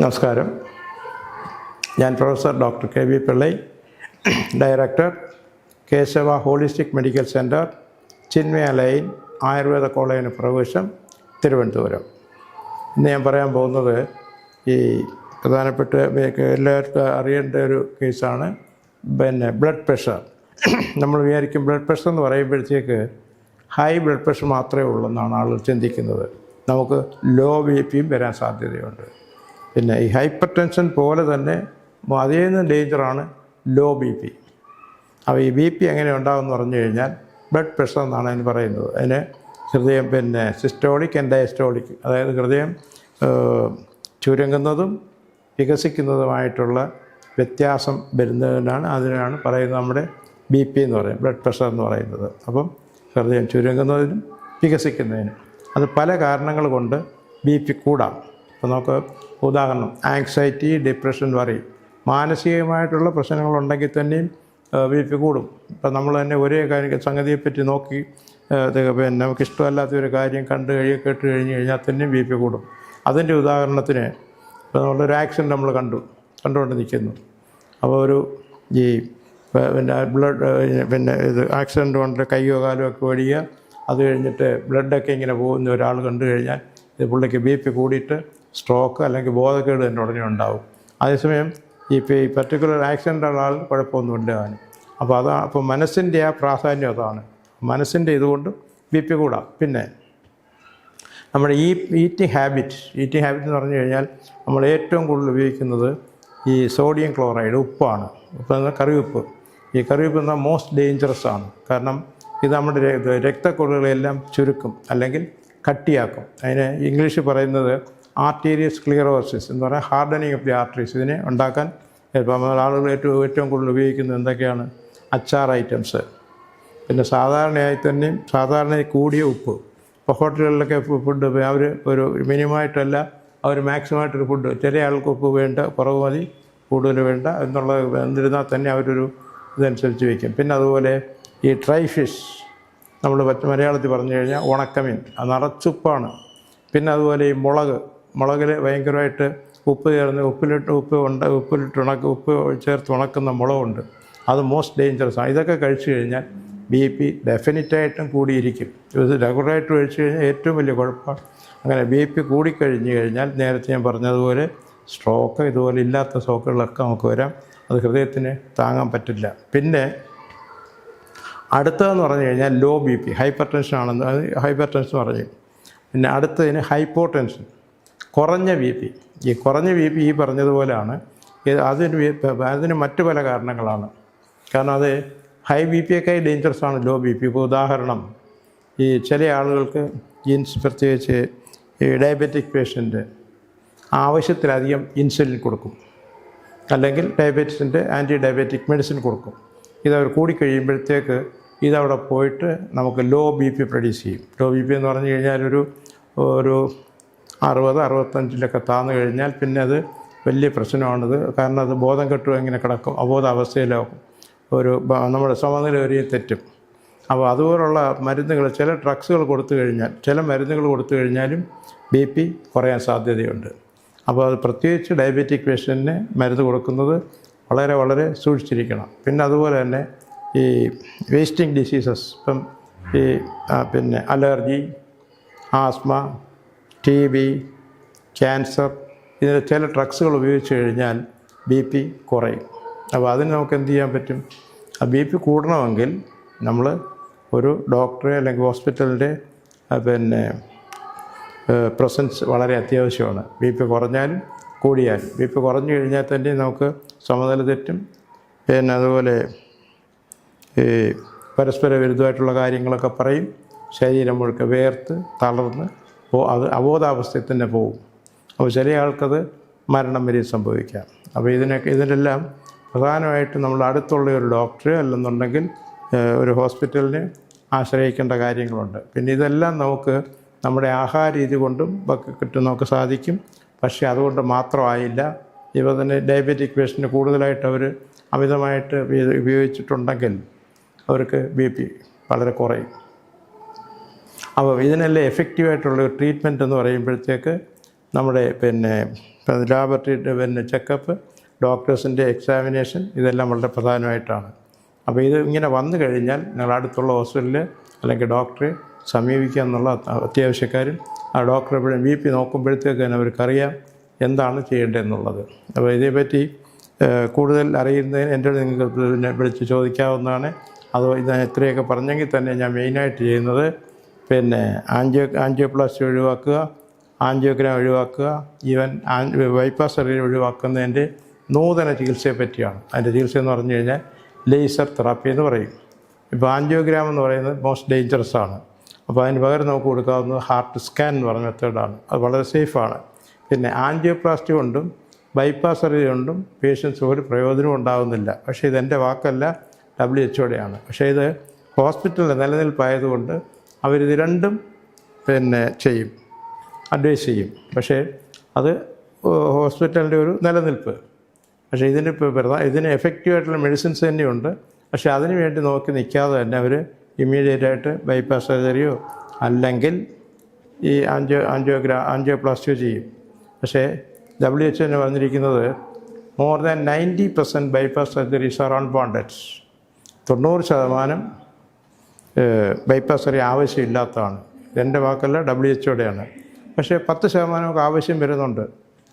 നമസ്കാരം. ഞാൻ professor doctor K V Pillai director Keshava holistic medical centre Chinmaya line Ayurveda കോളേജിന് പ്രവേശം തിരുവനന്തപുരം. ഇന്ന് ഞാൻ പറയാൻ പോകുന്നത് ഈ പ്രധാനപ്പെട്ട എല്ലാവർക്കും അറിയേണ്ട ഒരു കേസാണ്. പിന്നെ ബ്ലഡ് പ്രഷർ. നമ്മൾ വിചാരിക്കും ബ്ലഡ് പ്രഷർ എന്ന് പറയുമ്പോഴത്തേക്ക് ഹൈ ബ്ലഡ് പ്രഷർ മാത്രമേ ഉള്ളൂ എന്നാണ് ആളുകൾ ചിന്തിക്കുന്നത്. നമുക്ക് ലോ ബി പിയും വരാൻ സാധ്യതയുണ്ട്. പിന്നെ ഈ ഹൈപ്പർ ടെൻഷൻ പോലെ തന്നെ അതേ ഡേഞ്ചറാണ് ലോ ബി പി അപ്പോൾ ഈ ബി പി എങ്ങനെ ഉണ്ടാകുമെന്ന് പറഞ്ഞു കഴിഞ്ഞാൽ ബ്ലഡ് പ്രഷർ എന്നാണ് അതിന് പറയുന്നത്. അതിന് ഹൃദയം പിന്നെ സിസ്റ്റോളിക് ആൻഡ് ഡയസ്റ്റോളിക് അതായത് ഹൃദയം ചുരുങ്ങുന്നതും വികസിക്കുന്നതുമായിട്ടുള്ള വ്യത്യാസം വരുന്നതിനാണ് അതിനാണ് പറയുന്നത് നമ്മുടെ ബി പി എന്ന് പറയുന്നത് ബ്ലഡ് പ്രഷർ എന്ന് പറയുന്നത്. അപ്പം ഹൃദയം ചുരുങ്ങുന്നതിനും വികസിക്കുന്നതിനും അത് പല കാരണങ്ങൾ കൊണ്ട് ബി പി കൂടാം. അപ്പോൾ നമുക്ക് ഉദാഹരണം ആങ്സൈറ്റി ഡിപ്രഷൻ വറി മാനസികമായിട്ടുള്ള പ്രശ്നങ്ങളുണ്ടെങ്കിൽ തന്നെയും ബി പി കൂടും. ഇപ്പം നമ്മൾ തന്നെ ഒരേ കാര്യം സംഗതിയെപ്പറ്റി നോക്കി പിന്നെ നമുക്ക് ഇഷ്ടമല്ലാത്ത ഒരു കാര്യം കണ്ടു കഴിയ കേട്ട് കഴിഞ്ഞ് കഴിഞ്ഞാൽ തന്നെയും ബി പി കൂടും. അതിന്റെ ഉദാഹരണത്തിന് ഇപ്പോൾ നമ്മളൊരു ആക്സിഡന്റ് നമ്മൾ കണ്ടു കണ്ടുകൊണ്ട് നിൽക്കുന്നു. അപ്പോൾ ഒരു ഈ പിന്നെ ബ്ലഡ് പിന്നെ ഇത് ആക്സിഡന്റ് കൊണ്ട് കൈയോ കാലോ ഒക്കെ ഒഴിയുക അത് കഴിഞ്ഞിട്ട് ബ്ലഡൊക്കെ ഇങ്ങനെ പോകുന്ന ഒരാൾ കണ്ടു കഴിഞ്ഞാൽ ഇത് പുള്ളിക്ക് ബി പി കൂടിയിട്ട് സ്ട്രോക്ക് അല്ലെങ്കിൽ ബോധക്കേട് തന്നെ ഉടനെ ഉണ്ടാവും. അതേസമയം ഇപ്പോൾ ഈ പർട്ടിക്കുലർ ആക്സിഡന്റ് ഉള്ള ആൾ കുഴപ്പമൊന്നുമില്ല അവന്. അപ്പോൾ അതാണ് അപ്പോൾ മനസ്സിന്റെ ആ പ്രാധാന്യം അതാണ്. മനസ്സിന്റെ ഇതുകൊണ്ട് ബി പി കൂടാം. പിന്നെ നമ്മുടെ ഈ ഈറ്റിംഗ് ഹാബിറ്റ് ഈറ്റിംഗ് ഹാബിറ്റ് എന്ന് പറഞ്ഞു കഴിഞ്ഞാൽ നമ്മൾ ഏറ്റവും കൂടുതൽ ഉപയോഗിക്കുന്നത് ഈ സോഡിയം ക്ലോറൈഡ് ഉപ്പാണ്. ഉപ്പ് എന്നാൽ കറിവെപ്പ് ഈ കറിവെപ്പ് എന്നാൽ മോസ്റ്റ് ഡേഞ്ചറസ് ആണ്. കാരണം ഇത് നമ്മുടെ രക്തക്കൊള്ളുകളെല്ലാം ചുരുക്കും അല്ലെങ്കിൽ കട്ടിയാക്കും. അതിന് ഇംഗ്ലീഷ് പറയുന്നത് ആർട്ടീരിയസ് ക്ലിയറോസിസ് എന്ന് പറഞ്ഞാൽ ഹാർഡനിങ് ഓഫ് ദി ആർട്ടറീസ് ഇതിനെ ഉണ്ടാക്കാൻ ഇപ്പം ആളുകൾ ഏറ്റവും ഏറ്റവും കൂടുതൽ ഉപയോഗിക്കുന്നത് എന്തൊക്കെയാണ്? അച്ചാർ ഐറ്റംസ് പിന്നെ സാധാരണയായി തന്നെയും സാധാരണ കൂടിയ ഉപ്പ്. ഇപ്പോൾ ഹോട്ടലുകളിലൊക്കെ ഫുഡ് അവർ ഒരു മിനിമമായിട്ടല്ല അവർ മാക്സിമമായിട്ടൊരു ഫുഡ് ചെറിയ ആൾക്ക് ഉപ്പ് വേണ്ട കുറവ് മതി കൂടുതൽ വേണ്ട എന്നുള്ള എന്നിരുന്നാൽ തന്നെ അവരൊരു ഇതനുസരിച്ച് വയ്ക്കും പിന്നെ അതുപോലെ ഈ ഡ്രൈ ഫിഷ് നമ്മൾ മലയാളത്തിൽ പറഞ്ഞു കഴിഞ്ഞാൽ ഉണക്കമീൻ. നിറച്ചുപ്പാണ്. പിന്നെ അതുപോലെ ഈ മുളക്. മുളകിൽ ഭയങ്കരമായിട്ട് ഉപ്പ് ചേർന്ന് ഉപ്പിലിട്ട് ഉപ്പ് ഉണ്ട ഉപ്പിലിട്ട് ഉണക്ക ഉപ്പ് ചേർത്ത് ഉണക്കുന്ന മുളകുണ്ട്. അത് മോസ്റ്റ് ഡേഞ്ചറസ് ആണ്. ഇതൊക്കെ കഴിച്ചു കഴിഞ്ഞാൽ ബി പി ഡെഫിനറ്റായിട്ടും കൂടിയിരിക്കും. ഇത് റെഗുലറായിട്ട് കഴിച്ചു കഴിഞ്ഞാൽ ഏറ്റവും വലിയ കുഴപ്പമാണ്. അങ്ങനെ ബി പി കൂടിക്കഴിഞ്ഞ് കഴിഞ്ഞാൽ നേരത്തെ ഞാൻ പറഞ്ഞതുപോലെ സ്ട്രോക്ക് ഇതുപോലെ ഇല്ലാത്ത സ്ട്രോക്കുകളൊക്കെ നമുക്ക് വരാം. അത് ഹൃദയത്തിന് താങ്ങാൻ പറ്റില്ല. പിന്നെ അടുത്തതെന്ന് പറഞ്ഞു കഴിഞ്ഞാൽ low B P hypertension ആണെന്ന് ഹൈപ്പർ ടെൻഷൻ പറഞ്ഞു പിന്നെ അടുത്തതിന് ഹൈപ്പോ ടെൻഷൻ കുറഞ്ഞ ബി പി ഈ കുറഞ്ഞ ബി പി ഈ പറഞ്ഞതുപോലെയാണ്. അതിന് അതിന് മറ്റു പല കാരണങ്ങളാണ്. കാരണം അത് ഹൈ ബി പിയൊക്കെ ഡേഞ്ചറസ് ആണ് ലോ ബി പി ഇപ്പോൾ ഉദാഹരണം ഈ ചില ആളുകൾക്ക് ഇൻസ് പ്രത്യേകിച്ച് ഈ ഡയബറ്റിക് പേഷ്യന്റ് ആവശ്യത്തിലധികം ഇൻസുലിൻ കൊടുക്കും. അല്ലെങ്കിൽ ഡയബറ്റീസിന്റെ ആന്റി ഡയബറ്റിക് മെഡിസിൻ കൊടുക്കും ഇതവർ കൂടിക്കഴിയുമ്പോഴത്തേക്ക് ഇതവിടെ പോയിട്ട് നമുക്ക് ലോ ബി പി പ്രൊഡ്യൂസ് ചെയ്യും. ലോ ബി പി എന്ന് പറഞ്ഞു കഴിഞ്ഞാൽ ഒരു ഒരു അറുപത് അറുപത്തഞ്ചിലൊക്കെ താന്നു കഴിഞ്ഞാൽ പിന്നെ അത് വലിയ പ്രശ്നമാണിത്. കാരണം അത് ബോധം കെട്ടും എങ്ങനെ കിടക്കും. അബോധാവസ്ഥയിലാകും. ഒരു നമ്മുടെ സമനില ഒരു തെറ്റും. അപ്പോൾ അതുപോലുള്ള മരുന്നുകൾ ചില ഡ്രഗ്സുകൾ കൊടുത്തു കഴിഞ്ഞാൽ ചില മരുന്നുകൾ കൊടുത്തു കഴിഞ്ഞാലും ബി പി കുറയാൻ സാധ്യതയുണ്ട്. അപ്പോൾ അത് പ്രത്യേകിച്ച് ഡയബറ്റിക് പേഷ്യന്റിന് മരുന്ന് കൊടുക്കുന്നത് വളരെ വളരെ സൂക്ഷിച്ചിരിക്കണം. പിന്നെ അതുപോലെ തന്നെ ഈ വേസ്റ്റിംഗ് ഡിസീസസ് ഇപ്പം ഈ പിന്നെ allergy asthma T B cancer ഇതിന്റെ ചില ഡ്രഗ്സുകൾ ഉപയോഗിച്ച് കഴിഞ്ഞാൽ ബി പി കുറയും. അപ്പോൾ അതിന് നമുക്ക് എന്ത് ചെയ്യാൻ പറ്റും? ആ ബി പി കൂടണമെങ്കിൽ നമ്മൾ ഒരു ഡോക്ടറെ അല്ലെങ്കിൽ ഹോസ്പിറ്റലിന്റെ പിന്നെ പ്രസൻസ് വളരെ അത്യാവശ്യമാണ്. ബി പി കുറഞ്ഞാലും കൂടിയാലും. ബി പി കുറഞ്ഞു കഴിഞ്ഞാൽ തന്നെ നമുക്ക് സമനില തെറ്റും. പിന്നെ അതുപോലെ ഈ പരസ്പര വിരുദ്ധമായിട്ടുള്ള കാര്യങ്ങളൊക്കെ പറയും. ശരീരം മുഴുക്കെ വേർത്ത് തളർന്ന് പോ അത് അബോധാവസ്ഥയിൽ തന്നെ പോകും അപ്പോൾ ചില ആൾക്കത് മരണം വരെ സംഭവിക്കാം. അപ്പോൾ ഇതിനൊക്കെ ഇതിനെല്ലാം പ്രധാനമായിട്ട് നമ്മൾ അടുത്തുള്ള ഒരു ഡോക്ടറെ അല്ലെന്നുണ്ടെങ്കിൽ ഒരു ഹോസ്പിറ്റലിനെ ആശ്രയിക്കേണ്ട കാര്യങ്ങളുണ്ട്. പിന്നെ ഇതെല്ലാം നമുക്ക് നമ്മുടെ ആഹാര രീതി കൊണ്ടും ഒക്കെ കിട്ടും നമുക്ക് സാധിക്കും. പക്ഷേ അതുകൊണ്ട് മാത്രമായില്ല. ഇപ്പോൾ തന്നെ ഡയബറ്റിക് പേഷ്യന്റ് കൂടുതലായിട്ട് അവർ അമിതമായിട്ട് ഉപയോഗിച്ചിട്ടുണ്ടെങ്കിൽ അവർക്ക് ബി പി വളരെ കുറയും. അപ്പോൾ ഇതിനെല്ലാം എഫക്റ്റീവായിട്ടുള്ള ട്രീറ്റ്മെന്റ് എന്ന് പറയുമ്പോഴത്തേക്ക് നമ്മുടെ പിന്നെ ലാബറട്ടറി പിന്നെ ചെക്കപ്പ് ഡോക്ടേഴ്സിന്റെ എക്സാമിനേഷൻ ഇതെല്ലാം വളരെ പ്രധാനമായിട്ടാണ്. അപ്പോൾ ഇത് ഇങ്ങനെ വന്നു കഴിഞ്ഞാൽ നിങ്ങൾ അടുത്തുള്ള ഹോസ്പിറ്റലിൽ അല്ലെങ്കിൽ ഡോക്ടറെ സമീപിക്കുക എന്നുള്ള അത്യാവശ്യക്കാരും ആ ഡോക്ടറെ ബി പി നോക്കുമ്പോഴത്തേക്ക് തന്നെ അവർക്കറിയാം എന്താണ് ചെയ്യേണ്ടതെന്നുള്ളത്. അപ്പോൾ ഇതേപ്പറ്റി കൂടുതൽ അറിയുന്നതിന് എന്റെ നിങ്ങൾക്ക് പിന്നെ വിളിച്ച് ചോദിക്കാവുന്നതാണ്. അതോ ഇത് ഇത്രയൊക്കെ പറഞ്ഞെങ്കിൽ തന്നെ ഞാൻ മെയിനായിട്ട് ചെയ്യുന്നത് പിന്നെ ആൻജിയോ ആൻജിയോപ്ലാസ്റ്റി ഒഴിവാക്കുക ആൻജിയോഗ്രാം ഒഴിവാക്കുക ഈവൻ ആൻ ബൈപ്പാസ് സർജറി ഒഴിവാക്കുന്നതിന്റെ നൂതന ചികിത്സയെ പറ്റിയാണ്. അതിന്റെ ചികിത്സ എന്ന് പറഞ്ഞു കഴിഞ്ഞാൽ ലേസർ തെറാപ്പി എന്ന് പറയും. ഇപ്പോൾ ആൻജിയോഗ്രാം എന്ന് പറയുന്നത് മോസ്റ്റ് ഡേഞ്ചറസ് ആണ്. അപ്പോൾ അതിന് പകരം നമുക്ക് കൊടുക്കാവുന്നത് ഹാർട്ട് സ്കാൻ എന്ന് പറഞ്ഞ മെത്തേഡാണ് അത് വളരെ സേഫാണ് പിന്നെ ആൻജിയോപ്ലാസ്റ്റി കൊണ്ടും ബൈപ്പാസ് സർജറി കൊണ്ടും പേഷ്യൻസ് ഒരു പ്രയോജനവും ഉണ്ടാകുന്നില്ല പക്ഷേ ഇതെന്റെ വാക്കല്ല ഡബ്ല്യു എച്ച് പക്ഷേ ഇത് ഹോസ്പിറ്റലിന്റെ നിലനിൽപ്പായതുകൊണ്ട് അവരിത് രണ്ടും പിന്നെ ചെയ്യും അഡ്വൈസ് ചെയ്യും. പക്ഷേ അത് ഹോസ്പിറ്റലിന്റെ ഒരു നിലനിൽപ്പ്. പക്ഷേ ഇതിന് ഇപ്പോൾ പ്രധാന ഇതിന് എഫക്റ്റീവായിട്ടുള്ള മെഡിസിൻസ് തന്നെയുണ്ട്. പക്ഷേ അതിന് വേണ്ടി നോക്കി നിൽക്കാതെ തന്നെ അവർ ഇമ്മീഡിയറ്റ് ആയിട്ട് ബൈപ്പാസ് സർജറിയോ അല്ലെങ്കിൽ ഈ ആൻജിയോ ആൻജിയോഗ്രാ ആൻജിയോപ്ലാസ്റ്റിയോ ചെയ്യും. പക്ഷേ ഡബ്ല്യു എച്ച് എന്നെ പറഞ്ഞിരിക്കുന്നത് more than ninety percent bypass surgeries are on ബോണ്ടഡ്സ് തൊണ്ണൂറ് ശതമാനം ബൈപ്പാസ് സർജറി ആവശ്യമില്ലാത്തതാണ്. എന്റെ വാക്കല്ല ഡബ്ല്യു എച്ചോടെയാണ് പക്ഷേ പത്ത് ശതമാനമൊക്കെ ആവശ്യം വരുന്നുണ്ട്.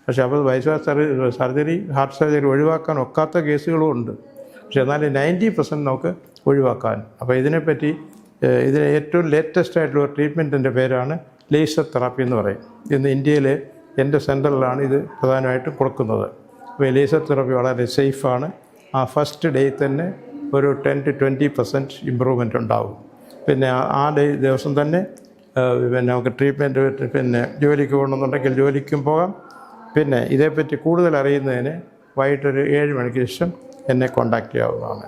പക്ഷേ അപ്പോൾ bypass surgery surgery heart surgery ഒഴിവാക്കാൻ ഒക്കാത്ത കേസുകളും ഉണ്ട്. പക്ഷേ എന്നാലും നയന്റി പെർസെന്റ് നമുക്ക് ഒഴിവാക്കാൻ. അപ്പോൾ ഇതിനെപ്പറ്റി ഇതിന് ഏറ്റവും ലേറ്റസ്റ്റ് ആയിട്ടുള്ള ട്രീറ്റ്മെന്റിന്റെ പേരാണ് ലേസർ തെറാപ്പി എന്ന് പറയും. ഇന്ന് ഇന്ത്യയിലെ എന്റെ സെന്ററിലാണ് ഇത് പ്രധാനമായിട്ടും കൊടുക്കുന്നത്. അപ്പോൾ ലേസർ തെറാപ്പി വളരെ സേഫാണ് ആ ഫസ്റ്റ് ഡേ തന്നെ ഒരു ten to twenty percent improvement ഉണ്ടാവും. പിന്നെ ആ- ഡേ ദിവസം തന്നെ പിന്നെ നമുക്ക് ട്രീറ്റ്മെന്റ് പിന്നെ ജോലിക്ക് പോകണമെന്നുണ്ടെങ്കിൽ ജോലിക്കും പോകാം. പിന്നെ ഇതേപ്പറ്റി കൂടുതൽ അറിയുന്നതിന് വൈകിട്ടൊരു ഏഴ് മണിക്ക് ശേഷം എന്നെ കോൺടാക്റ്റ് ചെയ്യാവുന്നതാണ്.